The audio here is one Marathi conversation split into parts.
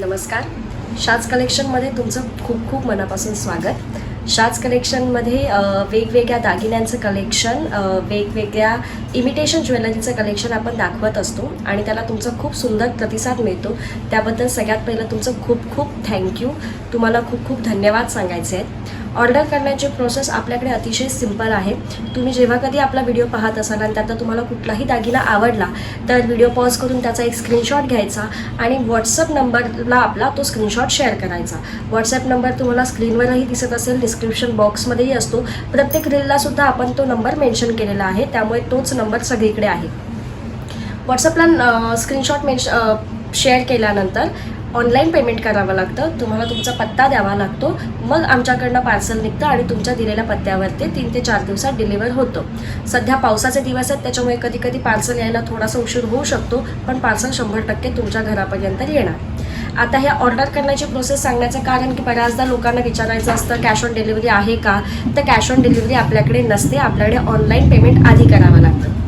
नमस्कार. शाज कलेक्शनमध्ये तुमचं खूप खूप मनापासून स्वागत. शाज कलेक्शनमध्ये वेगवेगळ्या दागिन्यांचं कलेक्शन वेगवेगळ्या इमिटेशन ज्वेलरीचं कलेक्शन आपण दाखवत असतो आणि त्याला तुमचा खूप सुंदर प्रतिसाद मिळतो. त्याबद्दल सगळ्यात पहिलं तुमचं खूप खूप थँक्यू. तुम्हाला खूप खूप धन्यवाद सांगायचे आहेत. ऑर्डर करण्याची प्रोसेस आपल्याकडे अतिशय सिंपल आहे. तुम्ही जेव्हा कधी आपला व्हिडिओ पाहत असाल आणि त्यातला तुम्हाला कुठलाही दागिना आवडला तर व्हिडिओ पॉज करून त्याचा एक स्क्रीनशॉट घ्यायचा आणि व्हॉट्सअप नंबरला आपला तो स्क्रीनशॉट शेअर करायचा. व्हॉट्सअप नंबर तुम्हाला स्क्रीनवरही दिसत असेल डिस्क्रिप्शन बॉक्समध्येही असतो. प्रत्येक रीललासुद्धा आपण तो नंबर मेन्शन केलेला आहे त्यामुळे तोच नंबर सगळीकडे आहे. व्हॉट्सअपला स्क्रीनशॉट मेन्श शेअर केल्यानंतर ऑनलाईन पेमेंट करावं लागतं. तुम्हाला तुमचा पत्ता द्यावा लागतो. मग आमच्याकडनं पार्सल निघतं आणि तुमच्या दिलेल्या पत्त्यावरती तीन ते चार दिवसात डिलिव्हर होतं. सध्या पावसाचे दिवस आहेत त्याच्यामुळे कधी कधी पार्सल यायला थोडासा उशीर होऊ शकतो पण पार्सल शंभर टक्के तुमच्या घरापर्यंत येणार. आता ह्या ऑर्डर करण्याची प्रोसेस सांगण्याचं कारण की बऱ्याचदा लोकांना विचारायचं असतं कॅश ऑन डिलिव्हरी आहे का? तर कॅश ऑन डिलिव्हरी आपल्याकडे नसते. आपल्याकडे ऑनलाईन पेमेंट आधी करावं लागतं.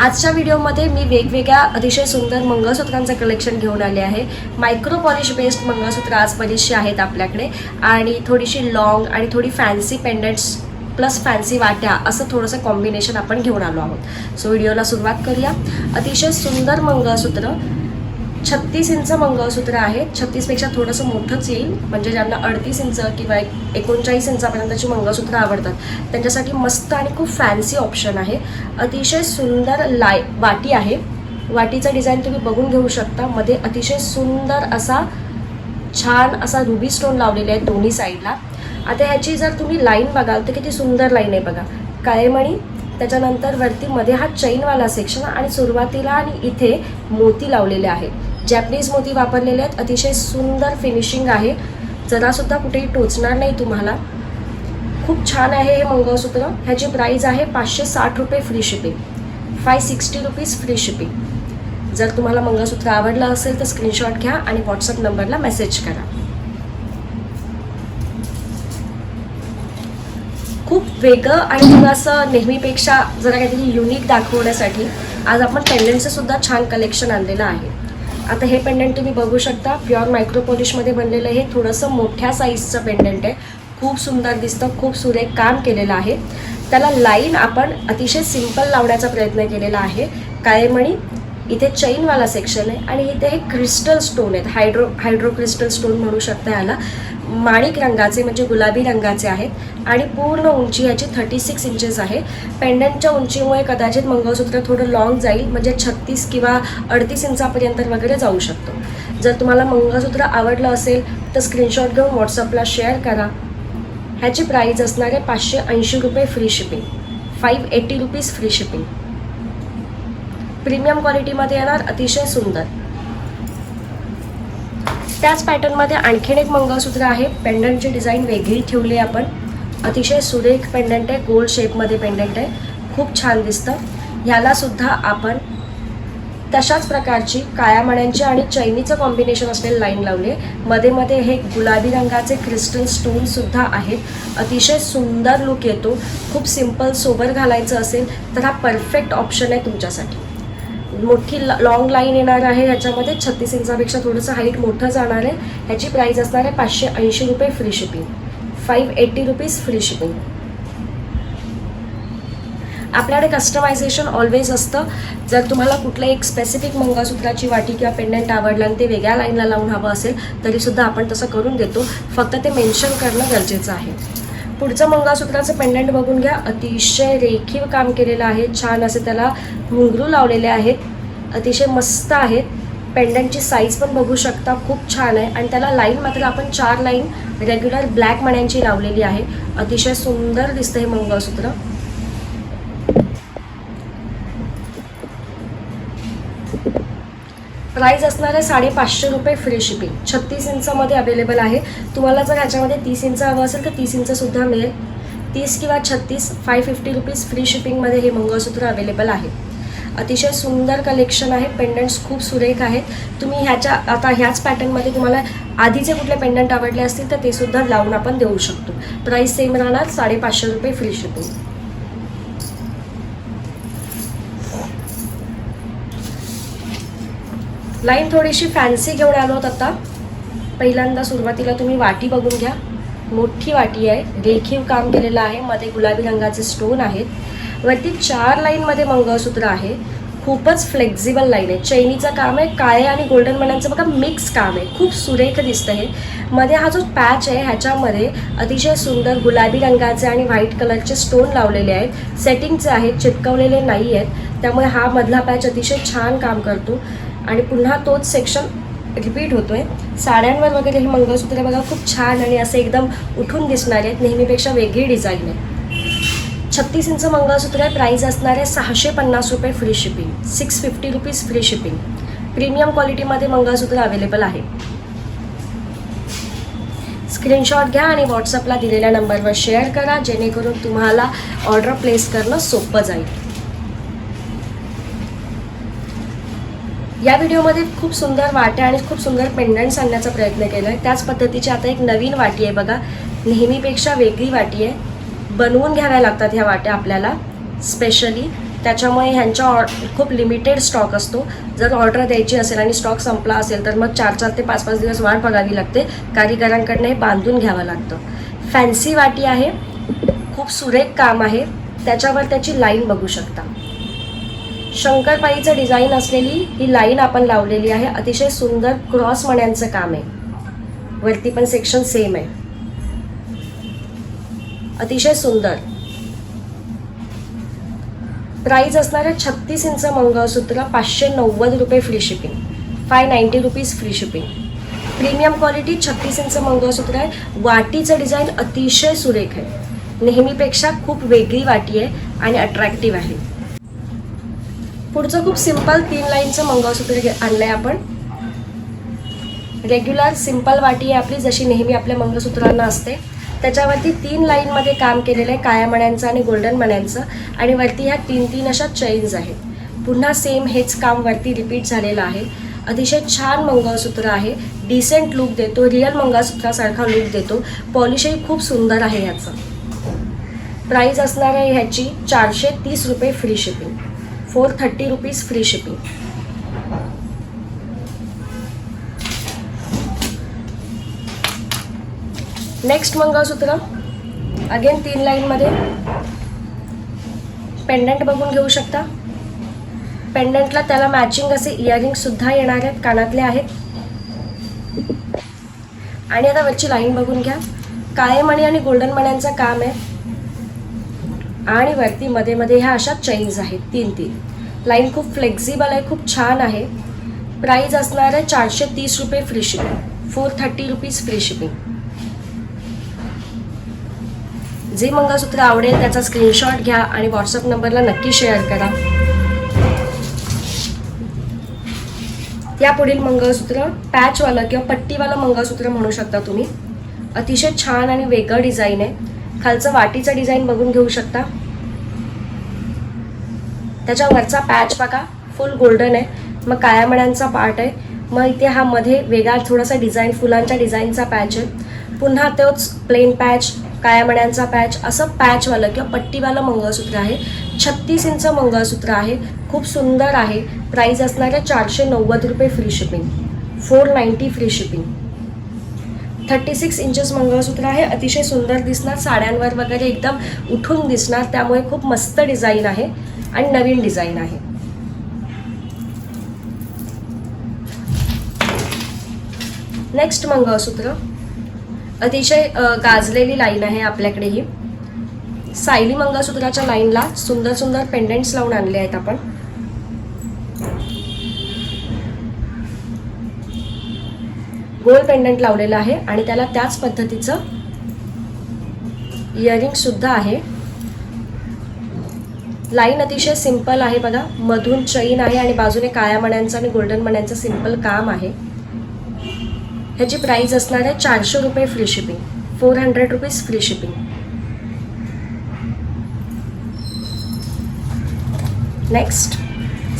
आजच्या व्हिडिओमध्ये मी वेगवेगळ्या अतिशय सुंदर मंगळसूत्रांचं कलेक्शन घेऊन आले आहे. मायक्रो पॉलिश बेस्ड मंगळसूत्र आज बरीचशी आहेत आपल्याकडे. आणि थोडीशी लॉंग आणि थोडी फॅन्सी पेंडंट्स प्लस फॅन्सी वाट्या असं थोडंसं कॉम्बिनेशन आपण घेऊन आलो आहोत. सो व्हिडिओला सुरुवात करूया. अतिशय सुंदर मंगळसूत्र. छत्तीस इंच मंगळसूत्र आहे. छत्तीसपेक्षा थोडंसं मोठंच येईल. म्हणजे ज्यांना अडतीस इंच किंवा एक एकोणचाळीस इंचापर्यंतची मंगळसूत्र आवडतात त्यांच्यासाठी मस्त आणि खूप फॅन्सी ऑप्शन आहे. अतिशय सुंदर लाय वाटी आहे. वाटीचा डिझाईन तुम्ही बघून घेऊ शकता. मध्ये अतिशय सुंदर असा छान असा रुबी स्टोन लावलेला आहे दोन्ही साईडला आता ह्याची जर तुम्ही लाईन बघाल तर किती सुंदर लाईन आहे बघा. काळेमणी त्याच्यानंतर वरती मध्ये हा चैनवाला सेक्शन आणि सुरुवातीला आणि इथे मोती लावलेले आहेत. जॅपनीज मोती वापरलेले आहेत. अतिशय सुंदर फिनिशिंग आहे. जरासुद्धा कुठेही टोचणार नाही तुम्हाला. खूप छान आहे हे मंगळसूत्र. ह्याची प्राईज आहे पाचशे साठ रुपये free shipping five sixty rupees free shipping जर तुम्हाला मंगळसूत्र आवडलं असेल तर स्क्रीनशॉट घ्या आणि व्हॉट्सअप नंबरला मेसेज करा. खूप वेगळं आणि थोडंसं नेहमीपेक्षा जरा काहीतरी युनिक दाखवण्यासाठी आज आपण पेंडंटचं सुद्धा छान कलेक्शन आणलेलं आहे. आता हे पेंडंट तुम्ही बघू शकता. प्युअर मायक्रो पॉलिशमध्ये बनलेलं हे थोडंसं मोठ्या साईजचं पेंडंट आहे. खूप सुंदर दिसतं खूप सुरेख काम केलेलं आहे. त्याला लाईन आपण अतिशय सिंपल लावण्याचा प्रयत्न केलेला आहे. काळेमणी इथे चैनवाला सेक्शन आहे आणि इथे हे क्रिस्टल स्टोन आहेत. हायड्रो हायड्रो क्रिस्टल स्टोन म्हणू शकता याला. माणिक रंगाचे म्हणजे गुलाबी रंगाचे आहेत आणि पूर्ण उंची याची थर्टी सिक्स इंचेस आहे. पेंडंटच्या उंचीमुळे कदाचित मंगळसूत्र थोडं लॉंग जाईल म्हणजे छत्तीस किंवा अडतीस इंचापर्यंत वगैरे जाऊ शकतो. जर तुम्हाला मंगळसूत्र आवडलं असेल तर स्क्रीनशॉट घेऊन व्हॉट्सअपला शेअर करा. ह्याची प्राईज असणार आहे पाचशे ऐंशी रुपये free shipping five eighty rupees free shipping premium क्वालिटीमध्ये येणार अतिशय सुंदर. त्याच पॅटर्नमध्ये आणखीन एक मंगळसूत्र आहे. पेंडंटची डिझाईन वेगळी ठेवली आहे आपण. अतिशय सुरेख पेंडंट आहे. गोल्ड शेपमध्ये पेंडंट आहे. खूप छान दिसतं. ह्यालासुद्धा आपण तशाच प्रकारची काळ्या मण्यांची आणि चैनीचं कॉम्बिनेशन असलेलं लाईन लावली मध्ये मध्ये हे गुलाबी रंगाचे क्रिस्टल स्टोनसुद्धा आहेत. अतिशय सुंदर लुक येतो. खूप सिंपल सोबर घालायचं असेल तर हा परफेक्ट ऑप्शन आहे तुमच्यासाठी. मोठी लॉंग लाईन येणार आहे. याच्यामध्ये छत्तीस इंचापेक्षा थोडंसं हाईट मोठं जाणार आहे. ह्याची प्राईस असणार आहे पाचशे ऐंशी रुपये free shipping five eighty rupees free shipping आपल्याकडे कस्टमायझेशन ऑलवेज असतं. जर तुम्हाला कुठलं एक स्पेसिफिक मंगळसूत्राची वाटी किंवा पेंडंट आवडला आणि ते वेगळ्या लाईनला लावून हवं असेल तरीसुद्धा आपण तसं करून देतो. फक्त ते मेन्शन करणं गरजेचं आहे. पुढचं मंगळसूत्राचं पेंडंट बघून घ्या. अतिशय रेखीव काम केलेलं आहे. छान असे त्याला घुंगरू लावलेले आहेत. अतिशय मस्त आहेत पेंडंटची साईज पण बघू शकता. खूप छान आहे. आणि त्याला लाईन मात्र आपण चार लाईन रेग्युलर ब्लॅक मण्यांची लावलेली आहे. अतिशय सुंदर दिसतं हे मंगळसूत्र. प्राईज असणार आहे साडेपाचशे रुपये फ्री शिपिंग छत्तीस इंचामध्ये अवेलेबल आहे. तुम्हाला जर ह्याच्यामध्ये तीस इंच हवं असेल तर तीस इंचसुद्धा मिळेल. तीस किंवा छत्तीस फाय फिफ्टी रुपीज फ्री शिपिंगमध्ये हे मंगळसूत्र अवेलेबल आहे. अतिशय सुंदर कलेक्शन आहे. पेंडंट्स खूप सुरेख आहेत. तुम्ही ह्याच्या आता ह्याच पॅटर्नमध्ये तुम्हाला आधीचे कुठले पेंडंट आवडले असतील तर ते सुद्धा लावून आपण देऊ शकतो. प्राईस सेम राहणार साडेपाचशे रुपये फ्री शिपिंग लाईन थोडीशी फॅन्सी घेऊन आलो आहोत आता. पहिल्यांदा सुरुवातीला तुम्ही वाटी बघून घ्या. मोठी वाटी आहे. रेखीव काम केलेलं आहे. मध्ये गुलाबी रंगाचे स्टोन आहेत. वरती चार लाईनमध्ये मंगळसूत्र आहे. खूपच फ्लेक्झिबल लाईन आहे. चैनीचं काम आहे. काळे आणि गोल्डन मण्यांचं बघा मिक्स काम आहे. खूप सुरेख दिसतं हे. मध्ये हा जो पॅच आहे ह्याच्यामध्ये अतिशय सुंदर गुलाबी रंगाचे आणि व्हाईट कलरचे स्टोन लावलेले आहेत. सेटिंगचे आहेत चिटकवलेले नाही आहेत त्यामुळे हा मधला पॅच अतिशय छान काम करतो. आणि पुन्हा तोच सेक्शन रिपीट होतोय. साड्यांवर वगैरे हे मंगळसूत्र बघा खूप छान आणि असे एकदम उठून दिसणारे आहेत नेहमीपेक्षा वेगळी डिझाईन आहे छत्तीस इंच मंगळसूत्र आहे प्राईस असणार आहे सहाशे पन्नास रुपये free shipping six fifty rupees free shipping premium क्वालिटीमध्ये मंगळसूत्र अवेलेबल आहे. स्क्रीनशॉट घ्या आणि व्हॉट्सअपला दिलेल्या नंबरवर शेअर करा जेणेकरून तुम्हाला ऑर्डर प्लेस करणं सोपं जाईल. या व्हिडिओमध्ये खूप सुंदर वाट्या आणि खूप सुंदर पेंडंट्स आणण्याचा प्रयत्न केला आहे त्याच पद्धतीची आता एक नवीन वाटी आहे बघा. नेहमीपेक्षा वेगळी वाटी आहे. बनवून घ्याव्या लागतात ह्या वाट्या आपल्याला स्पेशली त्याच्यामुळे ह्यांच्या ऑ खूप लिमिटेड स्टॉक असतो. जर ऑर्डर द्यायची असेल आणि स्टॉक संपला असेल तर मग चार चार ते पाच पाच दिवस वाट बघावी लागते. कारीगरांकडनं हे बांधून घ्यावं लागतं. फॅन्सी वाटी आहे. खूप सुरेख काम आहे. त्याच्यावर त्याची लाईन बघू शकता. शंकरपाईचं डिझाईन असलेली ही लाईन आपण लावलेली आहे. अतिशय सुंदर क्रॉस मण्यांचं काम आहे. वरती पण सेक्शन सेम आहे. अतिशय सुंदर. प्राईज असणारे छत्तीस इंच मंगळसूत्र पाचशे नव्वद रुपये free shipping five ninety rupees free shipping premium quality छत्तीस इंच मंगळसूत्र आहे. वाटीचं डिझाईन अतिशय सुरेख आहे. नेहमीपेक्षा खूप वेगळी वाटी आहे आणि अट्रॅक्टिव्ह आहे. पुढचं खूप सिंपल तीन लाईनचं मंगळसूत्र घे आणलं आहे आपण. रेग्युलर सिंपल वाटी आहे आपली जशी नेहमी आपल्या मंगळसूत्रांना असते. त्याच्यावरती तीन लाईनमध्ये काम केलेलं आहे काळ्या मण्यांचं आणि गोल्डन मण्यांचं. आणि वरती ह्या तीन तीन अशा चैन्स आहेत. पुन्हा सेम हेच काम वरती रिपीट झालेलं आहे. अतिशय छान मंगळसूत्र आहे. डिसेंट लुक देतो रिअल मंगळसूत्रासारखा लुक देतो. पॉलिशही खूप सुंदर आहे ह्याचं. प्राईज असणार आहे ह्याची चारशे तीस रुपये free shipping four thirty rupees free shipping. Next मंगळसूत्र. अगेन तीन लाईनमध्ये पेंडंट बघून घेऊ शकता. पेंडंटला त्याला मॅचिंग असे इयरिंगसुद्धा येणार आहेत कानातले आहेत. आणि आता वरची लाईन बघून घ्या. काळे मणी आणि गोल्डन मण्यांचं काम आहे. आणि वरती मध्ये मध्ये ह्या अशा चैन्स आहेत तीन तीन. लाईन खूप फ्लेक्झिबल आहे खूप छान आहे. प्राईज असणार आहे चारशे तीस रुपये free shipping four thirty rupees free shipping जे मंगळसूत्र आवडेल त्याचा स्क्रीनशॉट घ्या आणि व्हॉट्सअप नंबरला नक्की शेअर करा. यापुढील मंगळसूत्र पॅचवालं किंवा पट्टीवालं मंगळसूत्र म्हणू शकता तुम्ही. अतिशय छान आणि वेगळं डिझाईन आहे. खालचं वाटीचं डिझाईन बघून घेऊ शकता. त्याच्या वरचा पॅच बघा. फुल गोल्डन आहे. मग काळ्या मण्यांचा पार्ट आहे. मग इथे हा मध्ये वेगळा थोडासा डिझाईन फुलांच्या डिझाईनचा पॅच आहे. पुन्हा तोच प्लेन पॅच काळ्या मण्यांचा पॅच असं पॅचवालं किंवा पट्टीवालं मंगळसूत्र आहे. छत्तीस इंच मंगळसूत्र आहे. खूप सुंदर आहे. प्राईस असणार आहे चारशे नव्वद रुपये free shipping four ninety free shipping thirty six inches मंगळसूत्र आहे. अतिशय सुंदर दिसणार. साड्यांवर वगैरे एकदम उठून दिसणार. त्यामुळे खूप मस्त डिझाईन आहे. आणि नवीन डिझाईन आहे. नेक्स्ट मंगळसूत्र. अतिशय गाजलेली लाईन आहे आपल्याकडे ही. सायली मंगळसूत्राच्या लाईनला सुंदर सुंदर पेंडंट्स लावून आणले आहेत आपण. गोल पेंडंट लावलेलं आहे आणि त्याला त्याच पद्धतीचं इयरिंग सुद्धा आहे. लाईन अतिशय सिंपल आहे बघा. मधून चैन आहे आणि बाजूने काळ्या मण्यांचं आणि गोल्डन मण्यांचं सिंपल काम आहे. ह्याची प्राईस असणार आहे चारशे रुपये free shipping four hundred rupees free shipping next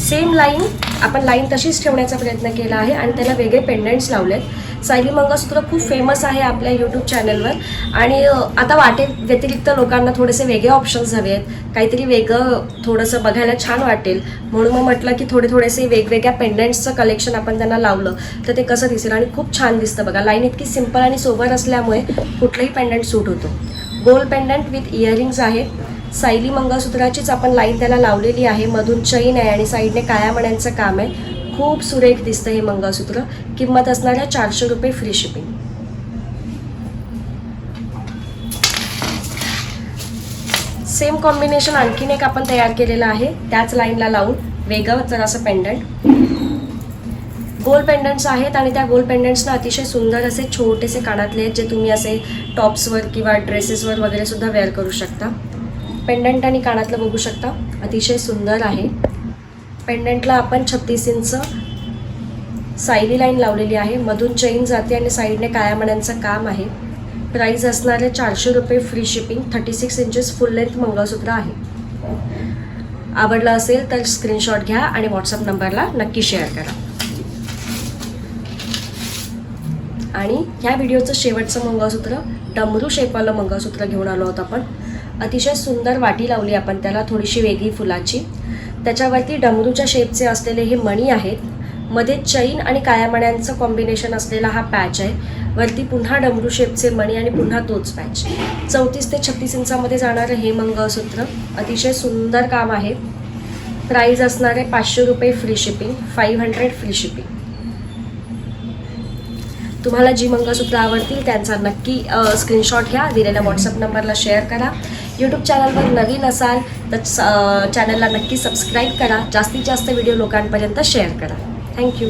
same line आपण लाईन तशीच ठेवण्याचा प्रयत्न केला आहे आणि त्याला वेगळे पेंडंट्स लावलेत. सायली मंगळसूत्र खूप फेमस आहे आपल्या यूट्यूब चॅनलवर आणि आता वाटे व्यतिरिक्त लोकांना थोडेसे वेगळे ऑप्शन्स हवे आहेत काहीतरी वेगळं थोडंसं बघायला छान वाटेल. म्हणून मग म्हटलं की थोडे थोडेसे वेगवेगळ्या पेंडंट्सचं कलेक्शन आपण त्यांना लावलं तर ते कसं दिसेल? आणि खूप छान दिसतं बघा. लाईन इतकी सिंपल आणि सोबर असल्यामुळे कुठलंही पेंडंट सूट होतो. गोल पेंडंट विथ इयरिंग्स आहे. सायली मंगळसूत्राचीच आपण लाईन त्याला लावलेली आहे. मधून चैन आहे आणि साईडने काळ्या मण्यांचं काम आहे. खूप सुरेख दिसतं हे मंगळसूत्र. किंमत असणाऱ्या चारशे रुपये फ्री शिपिंग सेम कॉम्बिनेशन आणखीन एक आपण तयार केलेलं आहे. त्याच लाईनला लावून वेगळं जरासं पेंडंट गोल पेंडंट्स आहेत आणि त्या गोल पेंडंट्सना अतिशय सुंदर असे छोटेसे कानातले आहेत जे तुम्ही असे टॉप्सवर किंवा ड्रेसेसवर वगैरे सुद्धा वेअर करू शकता. पेंडंट आणि कानातलं बघू शकता. अतिशय सुंदर आहे. पेंडंटला आपण छत्तीस इंच सायली लाईन लावलेली आहे. मधून चेन जाते आणि साईडने काळ्या मण्यांचं काम आहे. प्राईस असणारे चारशे रुपये free shipping thirty six inches full length मंगळसूत्र आहे. आवडलं असेल तर स्क्रीनशॉट घ्या आणि व्हॉट्सअप नंबरला नक्की शेअर करा. आणि ह्या व्हिडिओचं शेवटचं मंगळसूत्र डमरू शेपवालं मंगळसूत्र घेऊन आलो आहोत आपण. अतिशय सुंदर वाटी लावली आपण त्याला थोडीशी वेगळी फुलाची. त्याच्यावरती डमरूच्या शेपचे असलेले हे मणी आहेत. मध्ये चैन आणि कायामण्यांचं कॉम्बिनेशन असलेला हा पॅच आहे. वरती पुन्हा डमरू शेपचे मणी आणि पुन्हा तोच पॅच चौतीस ते छत्तीस इंचामध्ये जाणारं हे मंगळसूत्र अतिशय सुंदर काम आहे. प्राईज असणार आहे पाचशे रुपये free shipping five hundred free shipping तुम्हाला जी मंगळसूत्र आवडतील त्यांचा नक्की स्क्रीनशॉट घ्या. दिलेल्या व्हॉट्सअप नंबरला शेअर करा. यूट्यूब चॅनलवर नवीन असाल तर चॅनलला नक्की सबस्क्राईब करा. जास्तीत जास्त व्हिडिओ लोकांपर्यंत शेअर करा. थँक्यू